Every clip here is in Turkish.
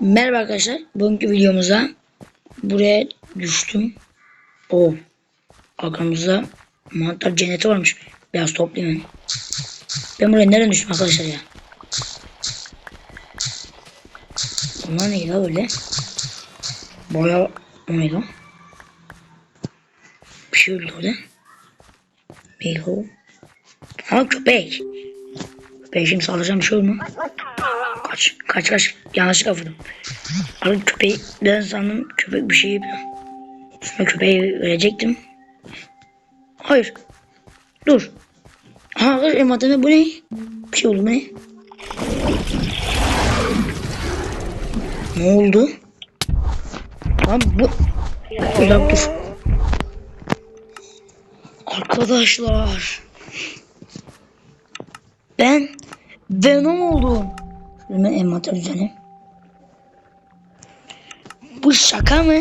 Merhaba arkadaşlar. Bugünkü videomuza buraya düştüm. O arkamızda mantar cenneti varmış. Biraz toplayayım. Ben buraya nereden düştüm arkadaşlar ya? Bunlar neydi la öyle? Baya o neydi o? Bir şey öldü orada. Beyho. Ha köpek. Köpeğe şimdi saldıracağım bir şey olur mu? Kaç, kaç, kaç. Yanlışlıkla vurdum. Abi köpeği, ben sandım köpek bir şey yapıyor. Köpeği verecektim. Hayır. Dur. Ha, kız emateme bu ne? Bir şey oldu bu ne? Ne oldu? Lan bu... Dakika dur. Arkadaşlar. Ben Venom oldum. Hemen envanter düzeni. Bu şaka mı?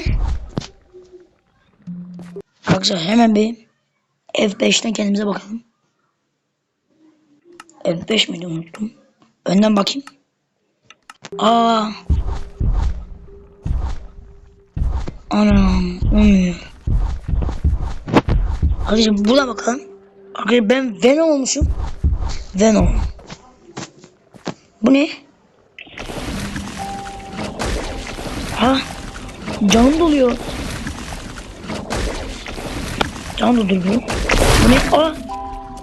Arkadaşlar hemen bir F5'ten kendimize bakalım. F5 miydi unuttum. Önden bakayım. Aa. Anam olmuyor. Arkadaşlar buna bakalım. Arkadaşlar ben Venom olmuşum. Venom. Bu ne? Ha? Canım doluyor. Can dolduruyor. Bu ne? Aa!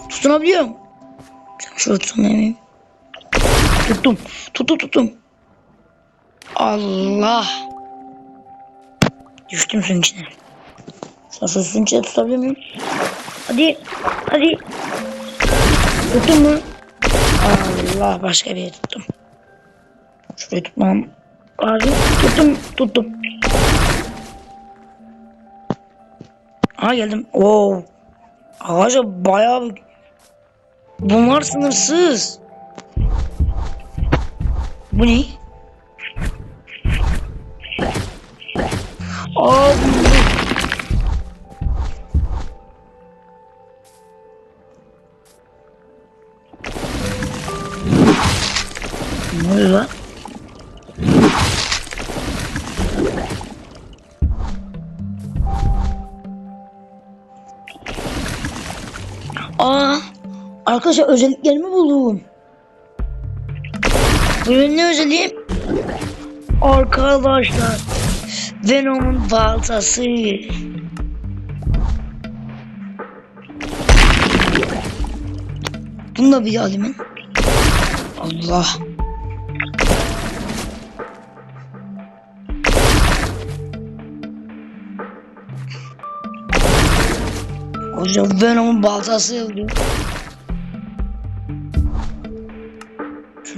Tutunabiliyorum. Şurada tutunamayayım. Tuttum. Tuttum tuttum. Allah. Düştüm suyun içine. Sen şu suyun içine tutabiliyor muyum? Hadi. Hadi. Tuttun mu? Allah başka bir yere tuttum. Şurayı tutmam lazım. Tuttum tuttum. Ha geldim. Oo. Ağaca bayağı. Bunlar sınırsız. Bu ne? Aa, arkadaşlar özelliklerimi buldum. Bugün ne özelliğim? Arkadaşlar, Venom'un baltası. Bunu da bir alayım ben. Allah. Hocam Venom'un baltası öldü.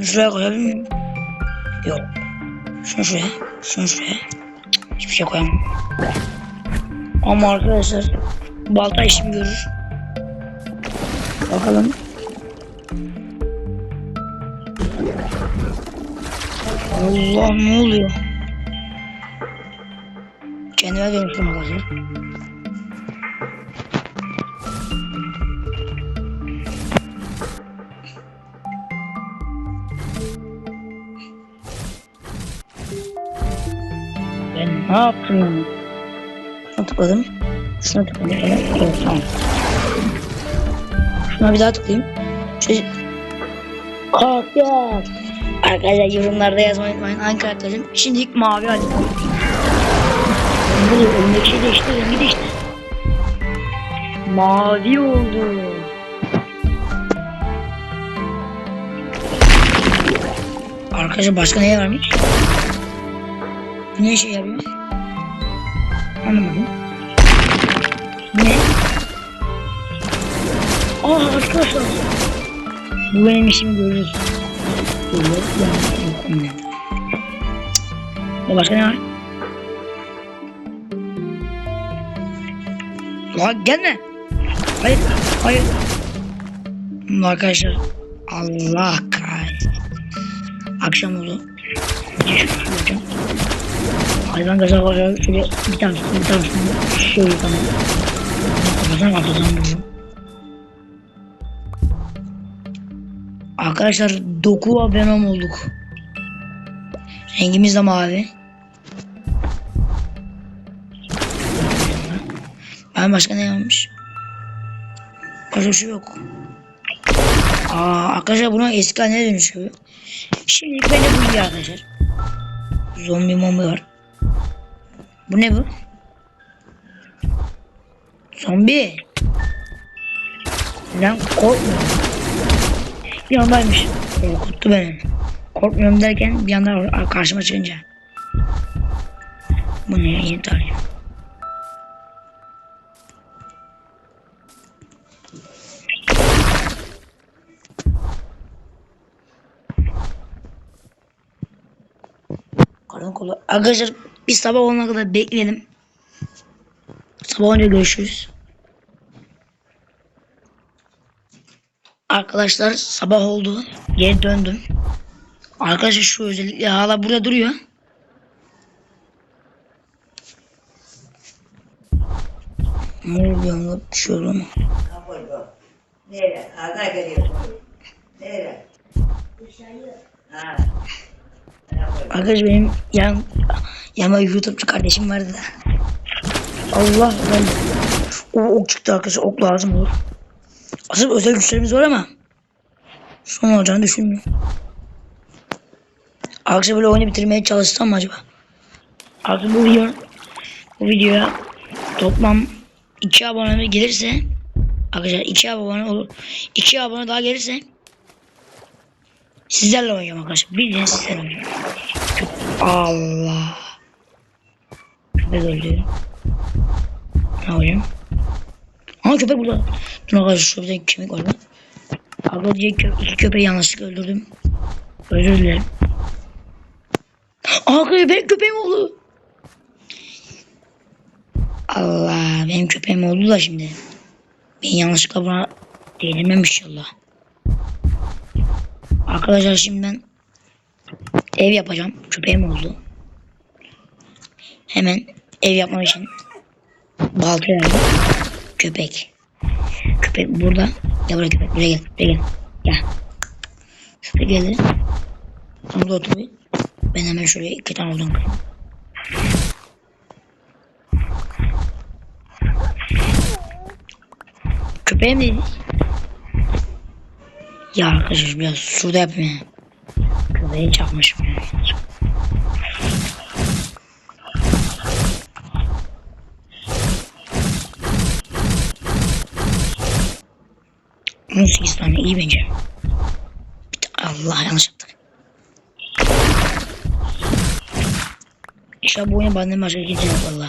Şunu şuraya koyabilir miyim? Yok. Şunu şuraya. Şunu şuraya. Hiçbir şey koyamam. Ama arkadaşlar balta işimi görür. Bakalım. Allah ne oluyor? Kendime dönüştüm arkadaşlar. Ben ne yaptım? Şuna tıkladım. Şuna tıkladım. Evet, tamam. Şuna bir daha tıklayayım. Şey... Karakter. Arkadaşlar yorumlarda yazmayı unutmayın. Hangi karakterim? Şimdilik mavi alayım. Ne oluyor? Önündeki şey değişti. Rengi değişti. Mavi oldu. Arkadaşlar başka ne varmış? Bu ne işe yarıyor? Anlamadım. Bu ne? Aa arkadaşlar. Bu benim işimi görürüz. Ne? başka ne var? Lan gelme. Hayır, hayır. Arkadaşlar Allah kahretsin. Akşam oldu. Düşük yapacağım. Hayvan gaza koyuyor. Şöyle bir tanesini bir tanesini şöyle tamam. Kafadan kafadan vuruyor. Arkadaşlar doku venom olduk. Rengimiz de mavi. Ben başka ne yapmış? Başka bir şey yok. Aa, arkadaşlar buna eski haline dönüşüyor. Şimdi böyle bu iyi arkadaşlar. Zombi mombi var. Bu ne bu? Zombi. Lan korkmuyorum. Bir andaymış. Korkuttu beni. Korkmuyorum derken bir anda karşıma çıkınca. Bu ne? Yeni tarih. Karın kolu. Arkadaşlar biz sabah olana kadar bekleyelim. Sabah olunca görüşürüz. Arkadaşlar sabah oldu. Geri döndüm. Arkadaşlar şu özellikle hala burada duruyor. Ne oluyor? Bir? Nereye? Ağzına geliyor. Nereye? Ha. Arkadaş benim yan yama YouTube'cu kardeşim vardı da. Allah ben o ok çıktı arkadaşlar ok lazım olur. Aslında özel güçlerimiz var ama son olacağını düşünmüyorum. Arkadaşlar böyle oyunu bitirmeye çalışsam mı acaba? Artık bu video bu videoya toplam 2 abone gelirse arkadaşlar 2 abone olur. 2 abone daha gelirse sizlerle oynayacağım arkadaşlar. Bildiğiniz sizlerle oynayacağım. Allah. Köpek öldü. Ne yapacağım? Aa köpek burada. Dur arkadaşlar şurada kemik var. Abla diye kö iki köpeği yanlışlıkla öldürdüm. Özür dilerim. Aa köpek köpeğim oldu. Allah benim köpeğim oldu da şimdi. Ben yanlışlıkla buna değinmem inşallah. Arkadaşlar şimdi ben ev yapacağım. Köpeğim oldu. Hemen ev yapmam için balta verdim. Köpek. Köpek burada. Gel buraya köpek. Buraya gel. Buraya gel. Gel. Şuraya geldi. Sen burada otur. Ben hemen şuraya iki tane odun kırayım. Köpeğim dedi. Ya arkadaşlar biraz şurada yapayım ya. Köpeği çakmışım. On sekiz tane iyi bence. Allah yanlış yaptık. İnşallah bu oyunu benden başka kimse yok valla.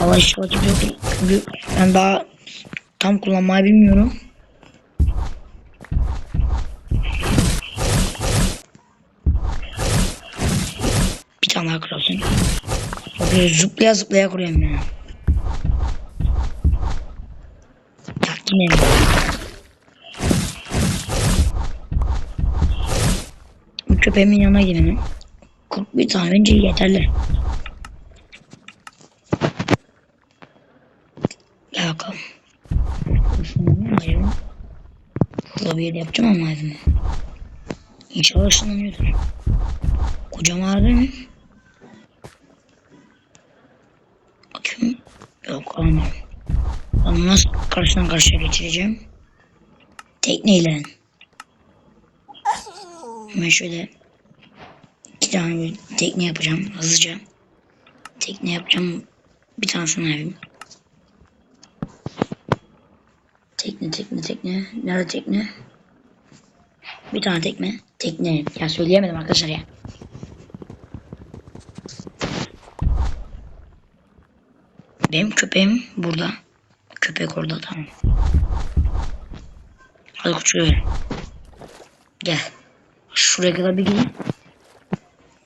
Valla inşallah kimse yok. Ben daha tam kullanmayı bilmiyorum. Bir tane daha kuralsın. Böyle zıplaya zıplaya kuruyorum ya. Yani. Bu köpeğimin yanına gidelim. 41 tane önce yeterli. Gel bakalım. Şunu ayırayım. Yere yapacağım ama evimi. İnşallah ışınlanıyordur. Kocam ağrı mı? Bakayım. Yok almıyorum. Onu nasıl karşıdan karşıya geçireceğim? Tekneyle. Hemen şöyle iki tane bir tekne yapacağım hızlıca. Tekne yapacağım. Bir tane şunu yapayım. Tekne tekne tekne. Nerede tekne? Bir tane tekne. Tekne. Ya söyleyemedim arkadaşlar ya. Benim köpeğim burada. Köpek orada tamam. Hadi kuçuyor. Gel. Şuraya kadar bir gideyim.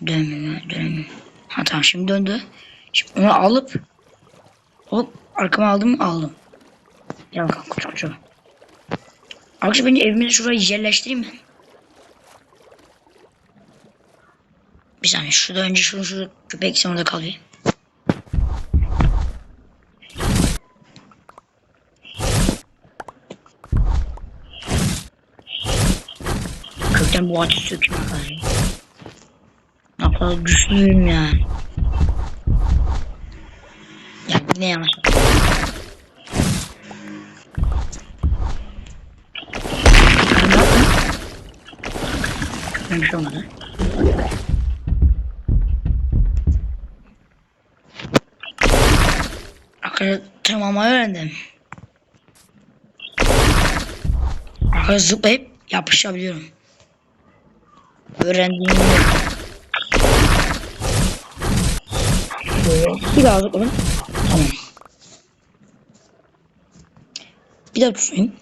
Dönmüyor dönmüyor. Ha tamam şimdi döndü. Şimdi onu alıp hop arkama aldım aldım. Gel bakalım kuçu kuçu. Arkadaşlar bence evimizi şuraya yerleştireyim ben. Bir saniye şurada önce şunu şurada köpek sen orada kalıyor. Kökten Ben bu açı sökeyim arkadaşlar. Ne kadar güçlüyüm ya. Ya yine yanlış. Ben baktım. Kötü bir şey olmadı. Tırmanmayı öğrendim. Arkadaşlar zıplayıp yapışabiliyorum. Öğrendiğim bir daha zıplayayım. Tamam. Bir daha tutayım.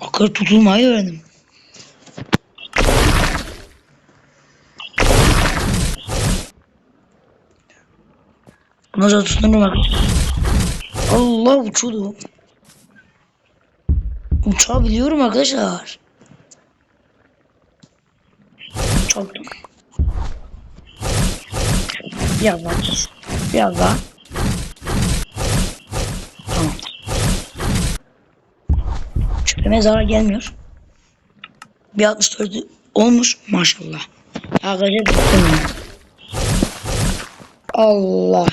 Arkadaşlar tutulmayı öğrendim. Nasıl tutunurum arkadaşlar? Allah uçuyordu. Uçabiliyorum arkadaşlar. Uçalım. Biraz daha. Biraz daha. Tamam. Çöpeme zarar gelmiyor. Bir 64 olmuş maşallah. Arkadaşlar. Allah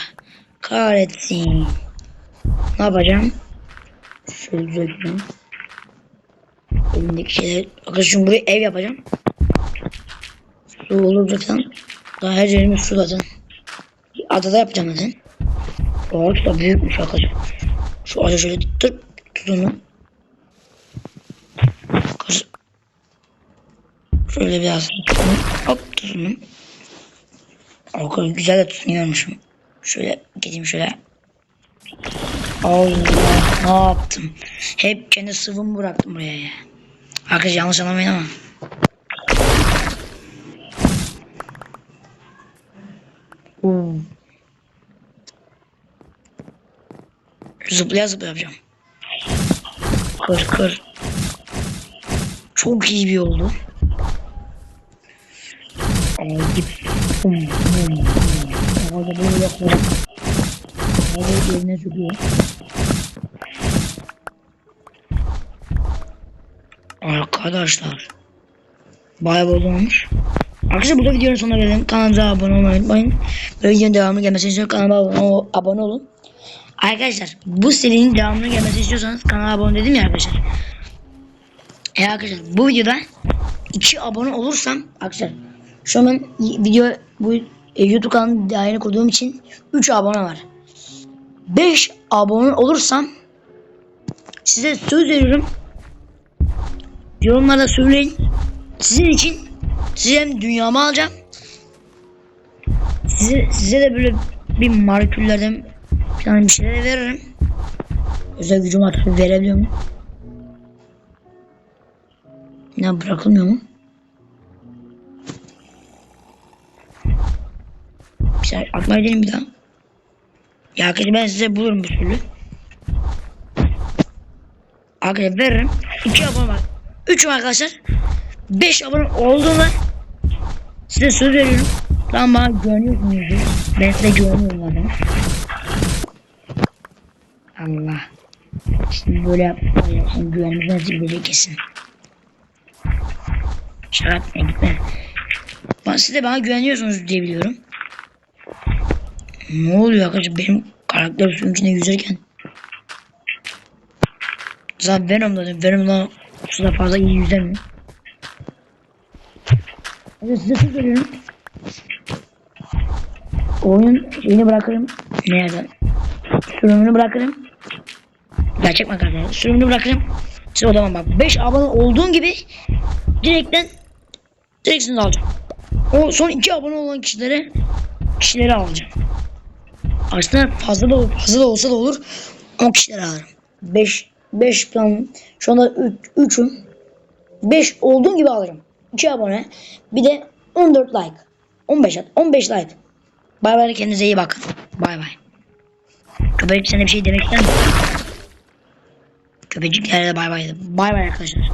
kahretsin. Ne yapacağım? Şöyle düzelteceğim. Elimdeki şeyler. Arkadaşım buraya ev yapacağım. Su olur zaten. Daha her yerimiz su zaten. Adada yapacağım zaten. Ağaç da büyükmüş arkadaşlar. Şu ağaca şöyle tut, tutun. Kız. Şöyle biraz tutun. Hop tutun. Arkadaşlar güzel de tutunuyormuşum. Şöyle gideyim şöyle. Allah ne yaptım? Hep kendi sıvımı bıraktım buraya ya. Arkadaşlar yanlış anlamayın ama. Zıplaya zıplaya yapacağım. Kır kır. Çok iyi bir yoldu. Ay Orada böyle yapıyorum. Orada yerine çöküyor. Arkadaşlar. Bayağı. Arkadaşlar burada videonun sonuna gelelim. Kanalımıza abone olmayı unutmayın. Böyle videonun devamı gelmesi için kanalıma abone, ol- abone olun. Arkadaşlar bu serinin devamını gelmesi istiyorsanız kanala abone dedim ya arkadaşlar. E arkadaşlar bu videoda 2 abone olursam arkadaşlar şu an video bu e, YouTube kanalını daha kurduğum için 3 abone var. 5 abone olursam size söz veriyorum. Yorumlarda söyleyin. Sizin için size hem dünyamı alacağım. Size, size de böyle bir marküllerden falan bir şeyler veririm. Özel gücüm artık verebiliyor mu? Ne bırakılmıyor mu? Saniye atma edelim bir daha. Ya arkadaşlar ben size bulurum bir türlü. Arkadaşlar veririm. 2 abone var. 3 arkadaşlar. 5 abone olduğunda size söz veriyorum. Tamam bana güveniyorsunuz. Ben size güveniyorum zaten. Allah. Şimdi böyle yap. Şimdi güvenimiz nasıl gidecek kesin. Şaka yapmaya gitme. Ben, siz de bana güveniyorsunuz diye biliyorum. Ne oluyor arkadaşlar benim karakter suyun içinde yüzerken. Zaten Venom dedim. Venom'dan suda fazla iyi yüzer mi? Evet size söz veriyorum. Oyun şeyini bırakırım. Nereden? Sürümünü bırakırım. Gerçek makarna. Sürümünü bırakırım. Size o zaman bak 5 abone olduğun gibi direkten direksiniz alacağım. O son 2 abone olan kişilere kişileri alacağım. Aslında fazla da fazla da olsa da olur. O kişileri alırım. 5 5 plan şu anda 3 3'üm. 5 olduğum gibi alırım. 2 abone. Bir de 14 like. 15 at. 15 like. Bay bay kendinize iyi bakın. Bay bay. Köpek sen de bir şey demek ister misin? Köpecik yerde bay bay. Bay bay arkadaşlar.